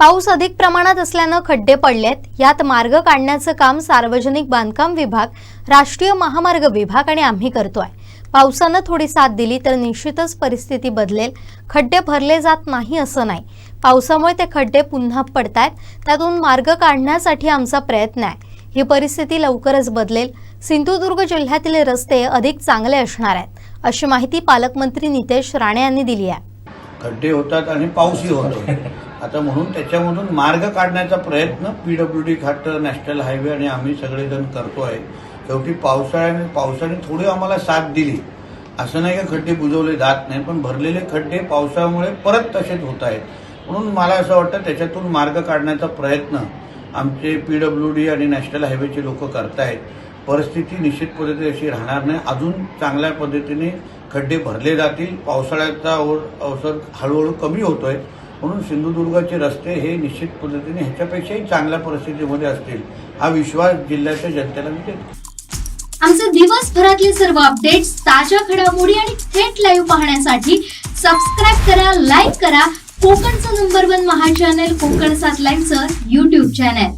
पाऊस अधिक प्रमाणात असल्यानं खड्डे पडलेत. यात मार्ग काढण्याचं काम सार्वजनिक बांधकाम विभाग राष्ट्रीय महामार्ग विभाग आणि आम्ही करतोय. पावसानं थोडी साथ दिली तर निश्चितच परिस्थिती बदलेल. खड्डे भरले जात नाही असं नाही. पावसामुळे ते खड्डे पुन्हा पडतायत. त्यातून मार्ग काढण्यासाठी आमचा प्रयत्न आहे. ही परिस्थिती लवकरच बदलेल. सिंधुदुर्ग जिल्ह्यातील रस्ते अधिक चांगले असणार आहेत अशी माहिती पालकमंत्री नितेश राणे यांनी दिली आहे. खड्डे होतात आणि पाऊसही होतो. आता म्हणून त्याच्यामधून मार्ग काढण्याचा प्रयत्न पीडब्ल्यू डी खातं नॅशनल हायवे आणि आम्ही सगळेजण करतो आहे शेवटी पावसाळ्याने पावसाने थोडी आम्हाला साथ दिली. असं नाही का खड्डे बुजवले जात नाही पण भरलेले खड्डे पावसामुळे परत तसेच होत आहेत. म्हणून मला असं वाटतं त्याच्यातून मार्ग काढण्याचा प्रयत्न आमचे पीडब्ल्यू डी आणि नॅशनल हायवेचे लोक करतायत. परिस्थिती निश्चित पद्धतीने अशी राहणार नाही. अजून चांगल्या पद्धतीने खड्डे भरले जातील. पावसाळ्याचा ओढ अवसर हळूहळू कमी होतोय. म्हणून सिंधुदुर्गाचे रस्ते हे निश्चित पद्धतीने ह्याच्यापेक्षाही चांगल्या परिस्थितीमध्ये असतील हा विश्वास जिल्ह्याच्या जनतेला मी देतो आमचे दिवसभरातले सर्व अपडेट्स ताज्या घडामोडी आणि थेट लाईव्ह पाहण्यासाठी सबस्क्राईब करा लाईक करा. कोकणचं नंबर वन महा चॅनल कोकण सात लाईव्हचं युट्यूब चॅनल